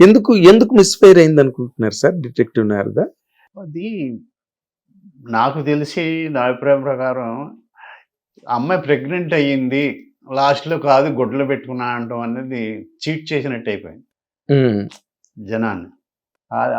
ఎందుకు ఎందుకు మిస్ఫైర్ అయింది అనుకుంటున్నారు సార్ డిటెక్టివ్ నారద? అది నాకు తెలిసి నా అభిప్రాయం ప్రకారం అమ్మాయి ప్రెగ్నెంట్ అయ్యింది లాస్ట్లో కాదు గుడ్లు పెట్టుకున్నా అంటాం అనేది చీట్ చేసినట్టు అయిపోయింది. జనాన్ని.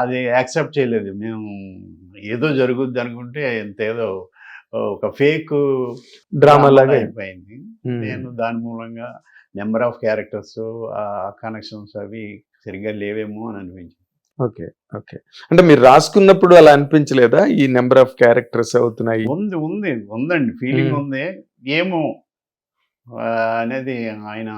అది యాక్సెప్ట్ చేయలేదు. మేము ఏదో జరుగుద్ది అనుకుంటే ఎంత ఏదో ఒక ఫేక్ డ్రామా లాగా అయిపోయింది. నేను దాని మూలంగా నెంబర్ ఆఫ్ క్యారెక్టర్స్ ఆ కనెక్షన్స్ అవి సరిగ్గా లేవేమో అని అనిపించింది. Okay okay. అంటే మీరు రాసుకున్నప్పుడు అలా అనిపించలేదా? ఈ నెంబర్ ఆఫ్ క్యారెక్టర్స్ అవుతున్నాయి. ఉంది ఉంది ఉందండి. ఫీలింగ్. ఉంది. ఏమో అనేది ఆయన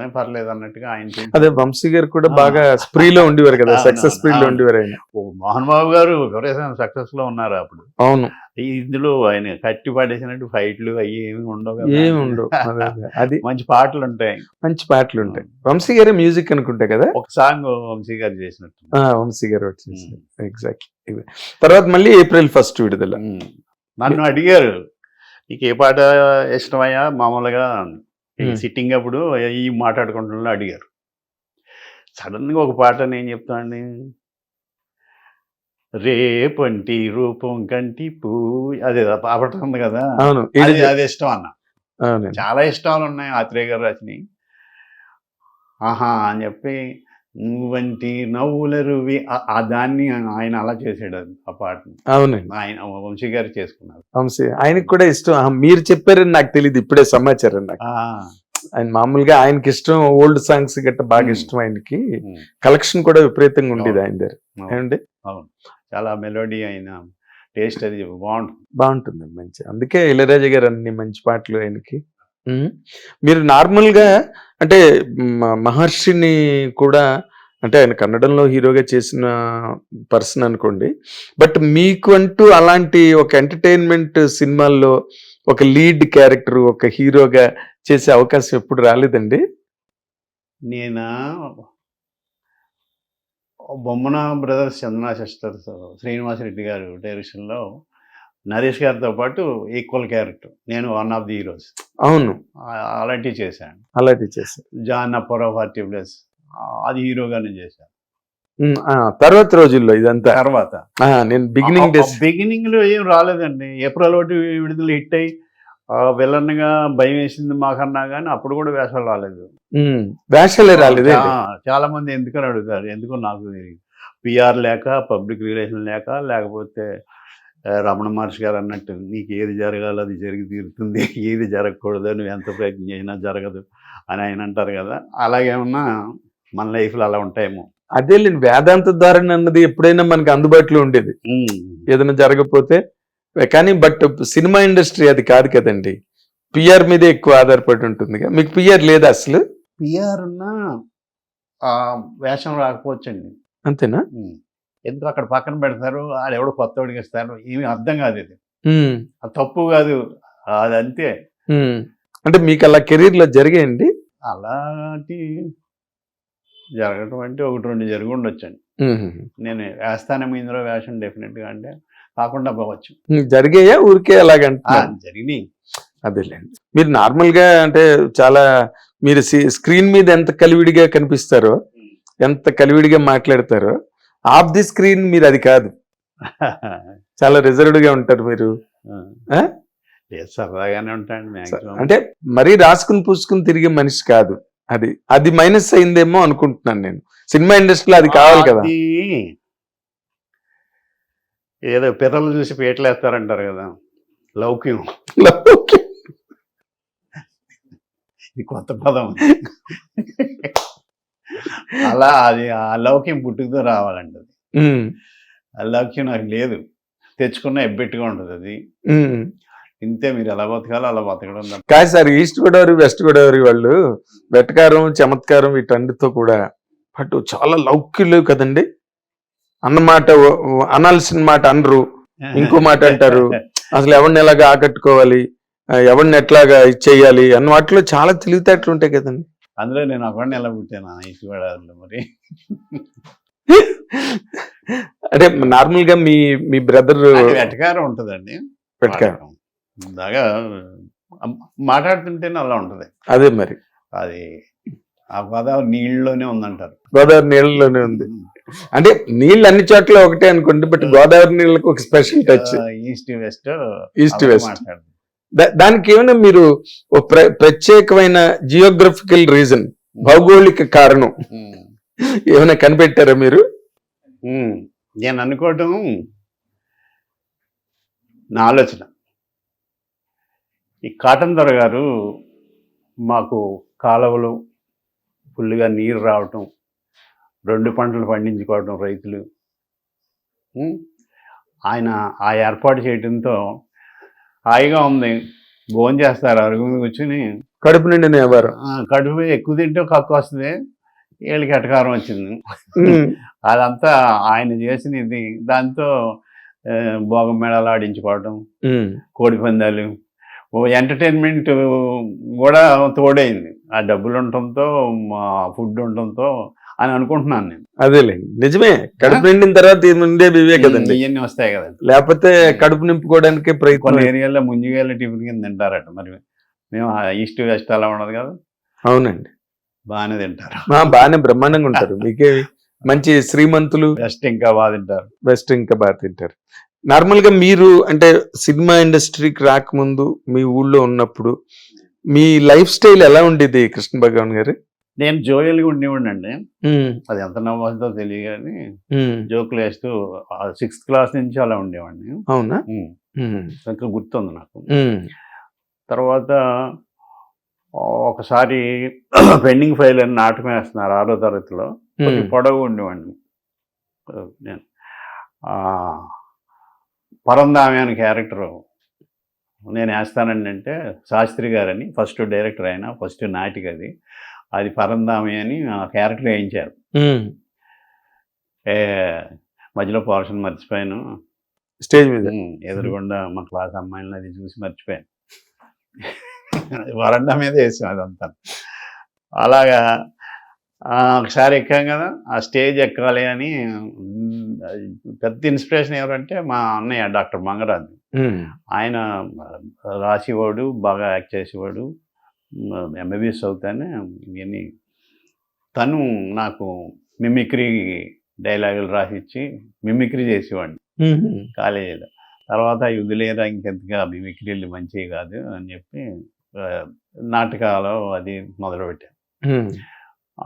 "ఏ, పర్లేదు అన్నట్టుగా ఆయన అదే వంశీ గారు కూడా. బాగా స్ప్రీలో ఉండేవారు కదా సక్సెస్ స్ప్రీలో. ఉండేవారు ఆయన. మోహన్ బాబు గారు ఎవరైనా సక్సెస్లో ఉన్నారు అప్పుడు? అవును. ఇందులో ఆయన కట్టి పడేసినట్టు ఫైట్లు అవి ఏమి ఉండవు కదా. ఏమి ఉండవు. అదే, మంచి పాటలు ఉంటాయి. మంచి పాటలు ఉంటాయి. వంశీ గారే మ్యూజిక్ అనుకుంటా కదా? ఒక సాంగ్ వంశీ గారు చేసినట్టు. వంశీ గారు వచ్చేసి ఎగ్జాక్ట్ తర్వాత మళ్ళీ ఏప్రిల్ ఫస్ట్ విడుదల. నన్ను అడిగారు నీకు ఏ పాట ఇష్టమయ్యా మామూలుగా మ్మ్. సిట్టింగ్ అప్పుడు ఈ మాట్లాడుకుంటున్నా అడిగారు. సడన్గా ఒక పాట నేను చెప్తానండి రేపంటి రూపం కంటి పూ అదే ఆ పాట ఉంది కదా. అవును అది అది ఇష్టం అన్న. చాలా ఇష్టాలు ఉన్నాయి ఆత్రేయ గారు రచని ఆహా అని చెప్పి నువ్వంటి నవ్వుల రువి ఆ- దాన్ని ఆయన అలా చేసాడు ఆ పాటని. అవునండి. ఆయన వంశీ గారు చేసుకున్నారు. వంశీ ఆయనకి కూడా ఇష్టం. మీరు చెప్పారని నాకు తెలియదు ఇప్పుడే సమాచారం నాకు. ఆయన మామూలుగా ఆయనకి ఇష్టం ఓల్డ్ సాంగ్స్ గట్ట బాగా. ఇష్టం ఆయనకి. కలెక్షన్ కూడా విపరీతంగా ఉండేది. ఆయన దగ్గర. అవును. ఏమండి? అవును. చాలా మెలోడీ అయిన టేస్ట్ అది బాగుంటుంది. బాగుంటుంది మంచి. అందుకే ఇళరాజా గారు అన్ని మంచి పాటలు ఆయనకి. మీరు నార్మల్గా అంటే మహర్షిని కూడా అంటే ఆయన కన్నడంలో హీరోగా చేసిన పర్సన్ అనుకోండి. బట్ మీకు అంటూ అలాంటి ఒక ఎంటర్టైన్మెంట్ సినిమాల్లో ఒక లీడ్ క్యారెక్టర్ ఒక హీరోగా చేసే అవకాశం ఎప్పుడు రాలేదండి? నేను? బొమ్మన బ్రదర్స్ చందనా సిస్టర్స్ శ్రీనివాసరెడ్డి గారు డైరెక్షన్లో నరేష్ గారితో పాటు ఈక్వల్ క్యారెక్టర్. నేను వన్ ఆఫ్ ది హీరోస్ అవును. అలాంటివి చేశాను. అలాంటి చేశారు. జాన్ అప్పర్ ఆఫ్ ఆర్టీ ప్లస్ అది హీరోగానే చేశాను. తర్వాత రోజుల్లో ఇదంతా. తర్వాత. నేను బిగినింగ్ డేస్ బిగినింగ్లో ఏం రాలేదండి. ఏప్రిల్ ఒకటి విడుదల హిట్ అయ్యి విలన్గా భయం వేసింది మాకన్నా కానీ అప్పుడు కూడా వేషాలు రాలేదు. వేషాలే రాలేదే? చాలా మంది ఎందుకని అడుగుతారు? ఎందుకో నాకు పిఆర్ లేక పబ్లిక్ రిలేషన్ లేక లేకపోతే రమణ మహర్షి గారు అన్నట్టు నీకు ఏది జరగాలో అది జరిగి తీరుతుంది ఏది జరగకూడదు నువ్వు ఎంత ప్రయత్నం చేసినా జరగదు అని ఆయన అంటారు కదా. అలాగేమన్నా మన లైఫ్లో అలా ఉంటాయేమో. అదే లేని వేదాంత ధారణ అన్నది ఎప్పుడైనా మనకి అందుబాటులో ఉండేది. ఏదైనా జరగకపోతే కానీ బట్ సినిమా ఇండస్ట్రీ అది కాదు కదండి. పిఆర్ మీదే ఎక్కువ ఆధారపడి ఉంటుంది. మీకు పిఆర్ లేదా అసలు? పిఆర్ ఉన్న వేషం రాకపోవచ్చండి. అంతేనా. ఎందుకు అక్కడ పక్కన పెడతారు? వాళ్ళు ఎవడో కొత్తవాడికి ఇస్తారు ఏమి అర్థం కాదు ఇది. అది తప్పు కాదు. అది అంతే. అంటే మీకు అలా కెరీర్లో జరిగాయండి? అలాంటి జరగటం అంటే ఒకటి రెండు జరిగి ఉండొచ్చండి. నేను వేస్తానేమో ఇందులో వేషం డెఫినెట్గా అంటే కాకుండా పోవచ్చు. జరిగాయా? ఊరికే అలాగంటున్నారు? జరిగినాయి. అదేలేండి. మీరు నార్మల్గా అంటే చాలా మీరు స్క్రీన్ మీద ఎంత కలివిడిగా కనిపిస్తారో ఎంత కలివిడిగా మాట్లాడతారో ఆఫ్ ది స్క్రీన్ మీరు అది కాదు. చాలా రిజర్వ్డ్గా ఉంటారు మీరు? లేదు, సరదాగానే మ్యాక్సిమం అంటే మరీ రాసుకుని పూసుకుని తిరిగే మనిషి కాదు అది. అది మైనస్ అయిందేమో అనుకుంటున్నాను నేను. సినిమా ఇండస్ట్రీలో అది కావాలి కదా. ఏదో పిల్లలు చూసి పీటలు వేస్తారంటారు కదా లౌక్యం. ఇది కొత్త పదం. అలా అది ఆ లౌక్యం పుట్టుకతో రావాలండి అది ఆ లౌక్యం నాకు లేదు. తెచ్చుకున్న ఎబ్బెట్టుగా ఉంటుంది అది. ఇంతే మీరు ఎలా బతకాలో అలా బతకడం. కాదు sir east Godavari west Godavari వాళ్ళు వెటకారం చమత్కారం వీటన్నిటితో కూడా బట్ చాలా లౌక్యులు కదండి. అన్నమాట అనాల్సిన మాట అనరు. ఇంకో మాట అంటారు. అసలు ఎవరిని ఎలాగా ఆకట్టుకోవాలి? ఎవరిని ఎట్లాగా ఇచ్చేయాలి అన్న వాటిలో చాలా తెలివితేటలు ఉంటాయి కదండి. అందులో నేను ఒకడిని ఎలా పుట్టాను ఇసువాడలో మరి? అంటే నార్మల్గా మీ మీ బ్రదర్ వెటకారం ఉంటుందండి. వెటకారం. బాగా మాట్లాడుతుంటేనే అలా ఉంటుంది. అదే మరి. అది ఆ గోదావరి నీళ్ళలోనే ఉందంటారు. గోదావరి నీళ్ళలోనే ఉంది. అంటే నీళ్ళు అన్ని చోట్ల ఒకటే అనుకోండి బట్ గోదావరి నీళ్ళకి ఒక special touch. East west east west. దానికి ఏమైనా మీరు ప్రత్యేకమైన జియోగ్రఫికల్ రీజన్ భౌగోళిక కారణం ఏమైనా కనిపెట్టారా మీరు? నేను అనుకోవటం నా ఆలోచన. ఈ కాటన్ దొర గారు మాకు కాలువలు ఫుల్గా నీరు రావటం రెండు పంటలు పండించుకోవటం రైతులు. ఆయన ఆ ఏర్పాటు చేయడంతో హాయిగా ఉంది. భోజనం చేస్తారు. అరుగు మీద కూర్చుని కడుపు నిండిన ఎవరు? ఆ, కడుపు ఎక్కువ తింటే కక్కు వస్తుంది. వీళ్ళకి ఎటకారం వచ్చింది. అదంతా ఆయన చేసిన ఇది. దాంతో భోగం మేళాలు ఆడించుకోవటం కోడి పందాలు. ఎంటర్టైన్మెంట్ కూడా తోడైంది. ఆ డబ్బులు ఉండటంతో ఫుడ్ ఉండటంతో అని అనుకుంటున్నాను నేను. అదేలేండి నిజమే. కడుపు నిండిన తర్వాత ఉండేది ఇవే కదండి. ఇవన్నీ వస్తాయి కదండి. లేకపోతే కడుపు నింపుకోవడానికి ప్రయత్నం ఏరియాలో ముంజిగాయల టిఫిన్ కింద తింటారట. మరి మేము ఈస్ట్ వెస్ట్ అలా ఉండదు కదా. అవునండి. బాగానే తింటారు. బాగానే బ్రహ్మాండంగా ఉంటారు. మీకే మంచి శ్రీమంతులు? వెస్ట్ ఇంకా బాగా తింటారు. బెస్ట్ ఇంకా బాగా తింటారు. నార్మల్గా మీరు అంటే సినిమా ఇండస్ట్రీకి రాకముందు మీ ఊళ్ళో ఉన్నప్పుడు మీ లైఫ్ స్టైల్ ఎలా ఉండేది కృష్ణ భగవాన్ గారు? నేను జోయల్గా ఉండేవాడిని అండి. అది ఎంత నవ్వుతుందో తెలియదు కానీ జోకులు వేస్తూ సిక్స్త్ క్లాస్ నుంచి అలా ఉండేవాడిని. అవునా? ఇంకా గుర్తుంది నాకు. తర్వాత ఒకసారి పెండింగ్ ఫైల్ అని నాటకం వేస్తున్నారు ఆరో తరగతిలో. పొడవు ఉండేవాడిని. నేను. పరందామి అనే క్యారెక్టర్ నేను వేస్తానండి అంటే శాస్త్రి గారని ఫస్ట్ డైరెక్టర్ ఆయన ఫస్ట్ నాటిక అది అది పరందామి అని ఆ క్యారెక్టర్ వేయించారు. మధ్యలో పోర్షన్ మర్చిపోయాను. స్టేజ్ మీద? ఎదురుగుండా మా క్లాస్ అమ్మాయిలని అది చూసి మర్చిపోయాను. వరండా మీద వేసాం అదంతా. అలాగా ఒకసారి ఎక్కాం కదా ఆ స్టేజ్ ఎక్కాలి అని పెద్ద ఇన్స్పిరేషన్ ఎవరంటే మా అన్నయ్య డాక్టర్ మంగరాజు. ఆయన రాసేవాడు బాగా యాక్ట్ చేసేవాడు. ఎంబీబీఎస్ అవుతానే ఇవన్నీ తను నాకు మిమిక్రీ డైలాగులు రాసిచ్చి మిమిక్రీ చేసేవాడిని కాలేజీలో. తర్వాత యుద్ధలేరా ఇంకెంతగా మిమిక్రీలు మంచివి కాదు అని చెప్పి నాటకాలు అది మొదలుపెట్టాను.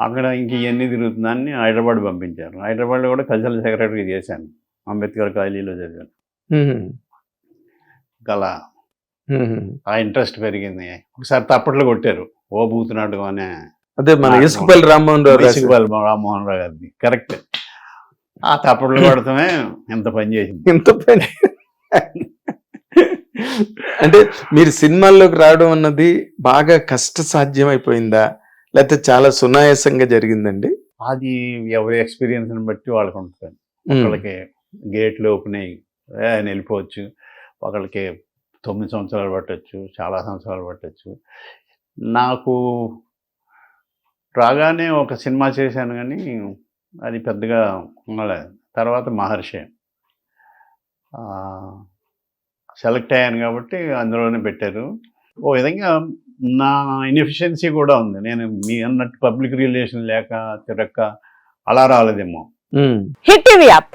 అక్కడ ఇంక ఇవన్నీ తిరుగుతుందని హైదరాబాద్ పంపించారు. హైదరాబాద్లో కూడా కల్చరల్ సెక్రటరీ చేశాను. అంబేద్కర్ కాలేజీలో చదివాను. ఉమ్. ఆ ఇంట్రెస్ట్ పెరిగింది. ఒకసారి తప్పట్లు కొట్టారు. ఓ బూతునాటకం అనే అదే మన. ఇసుకపల్లి రామ్మోహన్ రావు రామ్మోహన్ రావు గారిది. కరెక్ట్ ఆ తప్పట్లు కొడతామే ఎంత పని చేసింది. ఎంత పని. అంటే మీరు సినిమాల్లోకి రావడం అన్నది బాగా కష్ట సాధ్యం అయిపోయిందా లేకపోతే చాలా సునాయాసంగా జరిగిందండి? అది ఎవరి ఎక్స్పీరియన్స్ని బట్టి వాళ్ళకు ఉంటుంది ఒకళ్ళకి గేట్లు ఓపెన్ అయ్యి ఆయన వెళ్ళిపోవచ్చు. ఒకళ్ళకి తొమ్మిది సంవత్సరాలు పట్టచ్చు చాలా సంవత్సరాలు పట్టచ్చు. నాకు రాగానే ఒక సినిమా చేశాను కానీ అది పెద్దగా ఉండలేదు. తర్వాత మహర్షి. సెలెక్ట్ అయ్యాను కాబట్టి అందులోనే పెట్టారు. ఓ విధంగా నా ఇన్ఎఫిషియన్సీ కూడా ఉంది. నేను మీ అన్నట్టు పబ్లిక్ రిలేషన్ లేక తిరక్క అలా రాలేదేమో. Hit TV app.